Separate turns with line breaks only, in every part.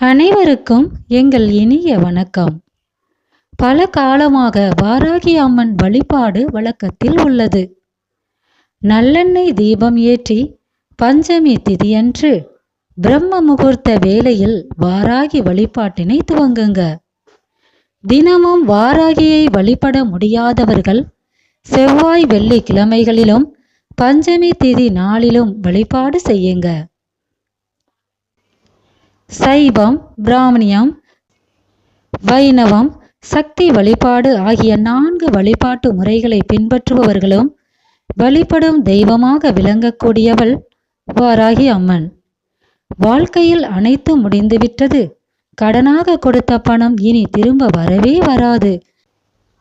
அனைவருக்கும் எங்கள் இனிய வணக்கம். பல காலமாக வாராகி அம்மன் வழிபாடு வழக்கத்தில் உள்ளது. நல்லெண்ணெய் தீபம் ஏற்றி பஞ்சமி திதியன்று பிரம்ம முகூர்த்த வேளையில் வாராகி வழிபாட்டினை துவங்குங்க. தினமும் வாராகியை வழிபட முடியாதவர்கள் செவ்வாய் வெள்ளி கிழமைகளிலும் பஞ்சமி திதி நாளிலும் வழிபாடு செய்யுங்க. சைவம் பிராமணியம் வைணவம் சக்தி வழிபாடு ஆகிய நான்கு வழிபாட்டு முறைகளை பின்பற்றுபவர்களும் வழிபடும் தெய்வமாக விளங்கக்கூடியவள் வாராகி அம்மன். வாழ்க்கையில் அனைத்தும் முடிந்துவிட்டது. கடனாக கொடுத்த பணம் இனி திரும்ப வரவே வராது.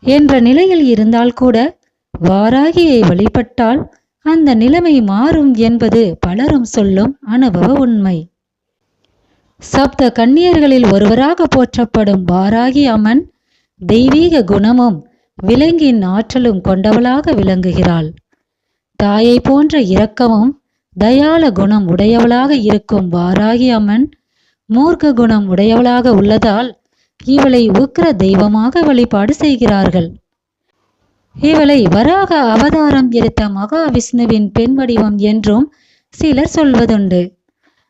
என்ற நிலையில் இருந்தால் கூட வாராகியை வழிபட்டால் அந்த நிலைமை மாறும் என்பது பலரும் சொல்லும் அனுபவ உண்மை. சப்த கன்னியர்களில் ஒருவராக போற்றப்படும் வாராகி அம்மன் தெய்வீக குணமும் விலங்கின் ஆற்றலும் கொண்டவளாக விளங்குகிறாள். தாயை போன்ற இரக்கமும் தயால குணம் உடையவளாக இருக்கும் வாராகி அம்மன் மூர்க்க குணம் உடையவளாக உள்ளதால் இவளை உக்ர தெய்வமாக வழிபாடு செய்கிறார்கள். இவளை வராக அவதாரம் எடுத்த மகாவிஷ்ணுவின் பெண் வடிவம் என்றும் சிலர் சொல்வதுண்டு.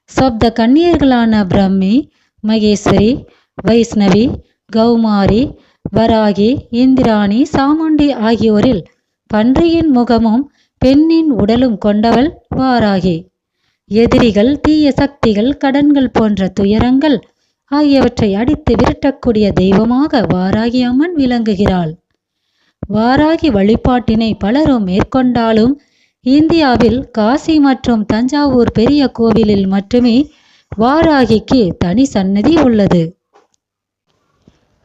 சப்த கன்னியர்களான பிரம்மி மகேஸ்வரி வைஷ்ணவி கௌமாரி வராகி இந்திராணி சாமுண்டி ஆகியோரில் பன்றியின் முகமும் பெண்ணின் உடலும் கொண்டவள் வாராகி. எதிரிகள் தீய சக்திகள் கடன்கள் போன்ற துயரங்கள் ஆகியவற்றை அடித்து விரட்டக்கூடிய தெய்வமாக வாராகி அம்மன் விளங்குகிறாள். வாராகி வழிபாட்டினை பலரும் மேற்கொண்டாலும் இந்தியாவில் காசி மற்றும் தஞ்சாவூர் பெரிய கோவிலில் மட்டுமே வாராகிக்கு தனி சன்னதி உள்ளது.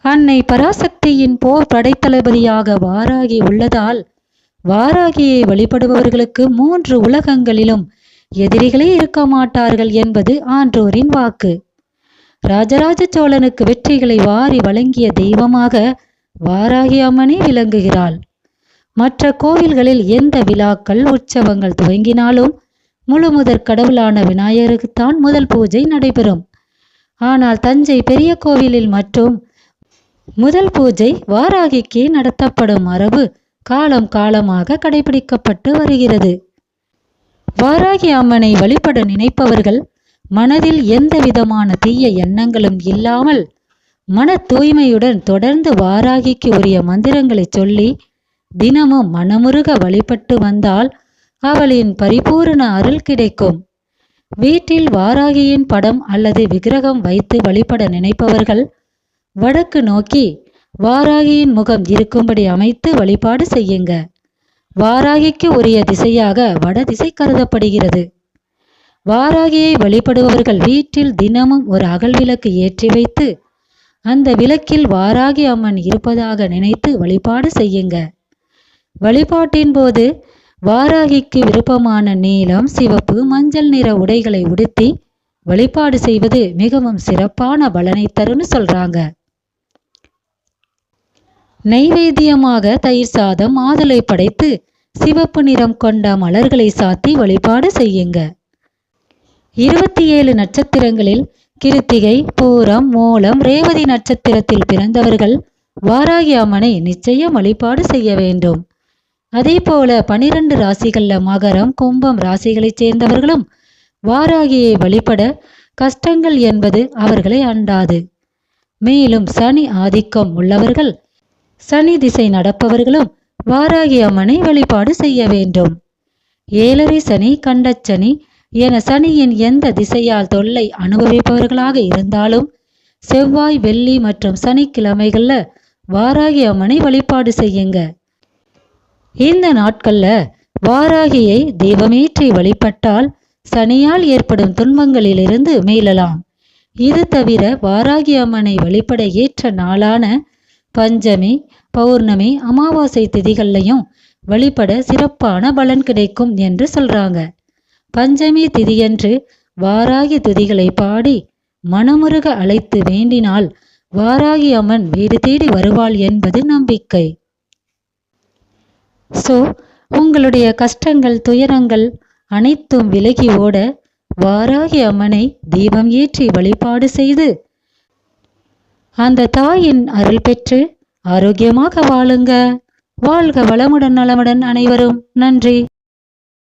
அன்னை பராசக்தியின் போர் படைத்தளபதியாக வாராகி உள்ளதால் வாராகியை வழிபடுபவர்களுக்கு மூன்று உலகங்களிலும் எதிரிகளே இருக்க மாட்டார்கள் என்பது ஆன்றோரின் வாக்கு. ராஜராஜ சோழனுக்கு வெற்றிகளை வாரி வழங்கிய தெய்வமாக வாராகி அம்மனே விளங்குகிறாள். மற்ற கோவில்களில் எந்த விழாக்கள் உற்சவங்கள் துவங்கினாலும் முழு முதற் கடவுளான விநாயகருக்குத்தான் முதல் பூஜை நடைபெறும். ஆனால் தஞ்சை பெரிய கோவிலில் மட்டும் முதல் பூஜை வாராகிக்கு நடத்தப்படும் மரபு காலம் காலமாக கடைபிடிக்கப்பட்டு வருகிறது. வாராகி அம்மனை வழிபட நினைப்பவர்கள் மனதில் எந்த விதமான தீய எண்ணங்களும் இல்லாமல் மன தூய்மையுடன் தொடர்ந்து வாராகிக்கு உரிய மந்திரங்களை சொல்லி தினமும் மனமுருக வழிபட்டு வந்தால் அவளின் பரிபூரண அருள் கிடைக்கும். வீட்டில் வாராகியின் படம் அல்லது விக்கிரகம் வைத்து வழிபட நினைப்பவர்கள் வடக்கு நோக்கி வாராகியின் முகம் இருக்கும்படி அமைத்து வழிபாடு செய்யுங்க. வாராகிக்கு உரிய திசையாக வடதிசை கருதப்படுகிறது. வாராகியை வழிபடுபவர்கள் வீட்டில் தினமும் ஒரு அகல் விளக்கு ஏற்றி வைத்து அந்த விளக்கில் வாராகி அம்மன் இருப்பதாக நினைத்து வழிபாடு செய்யுங்க. வழிபாட்டின் போது வாராகிக்கு விருப்பமான நீலம் சிவப்பு மஞ்சள் நிற உடைகளை உடுத்தி வழிபாடு செய்வது மிகவும் சிறப்பான பலனை தரும்னு சொல்றாங்க. நைவேத்தியமாக தயிர் சாதம் மாதுளை படைத்து சிவப்பு நிறம் கொண்ட மலர்களை சாத்தி வழிபாடு செய்யுங்க. இருபத்தி ஏழு நட்சத்திரங்களில் கிருத்திகை பூரம் மூலம் ரேவதி நட்சத்திரத்தில் பிறந்தவர்கள் வாராகி அம்மனை நிச்சயம் வழிபாடு செய்ய வேண்டும். அதே போல பனிரெண்டு ராசிகள்ல மகரம் கும்பம் ராசிகளைச் சேர்ந்தவர்களும் வாராகியை வழிபட கஷ்டங்கள் என்பது அவர்களை அண்டாது. மேலும் சனி ஆதிக்கம் உள்ளவர்கள் சனி திசை நடப்பவர்களும் வாராகி அம்மனை வழிபாடு செய்ய வேண்டும். ஏழரை சனி கண்டச்சனி என சனியின் எந்த திசையால் தொல்லை அனுபவிப்பவர்களாக இருந்தாலும் செவ்வாய் வெள்ளி மற்றும் சனிக்கிழமைகள்ல வாராகி அம்மனை வழிபாடு செய்யுங்க. இந்த நாட்கள்ல வாராகியை தெய்வமேற்றி வழிபட்டால் சனியால் ஏற்படும் துன்பங்களிலிருந்து மீளலாம். இது தவிர வாராகி அம்மனை வழிபட ஏற்ற நாளான பஞ்சமி பௌர்ணமி அமாவாசை திதிகள்லையும் வழிபட சிறப்பான பலன் கிடைக்கும் என்று சொல்றாங்க. பஞ்சமி திதியன்று வாராகி துதிகளை பாடி மனமுருக அழைத்து வேண்டினால் வாராகி அம்மன் வீடு தேடி வருவாள் என்பது நம்பிக்கை. ஸோ உங்களுடைய கஷ்டங்கள் துயரங்கள் அனைத்தும் விலகி ஓட வாராகி அம்மனை தீபம் ஏற்றி வழிபாடு செய்து அந்த தாயின் அருள் பெற்று ஆரோக்கியமாக வாழுங்க. வாழ்க வளமுடன் நலமுடன் அனைவரும். நன்றி.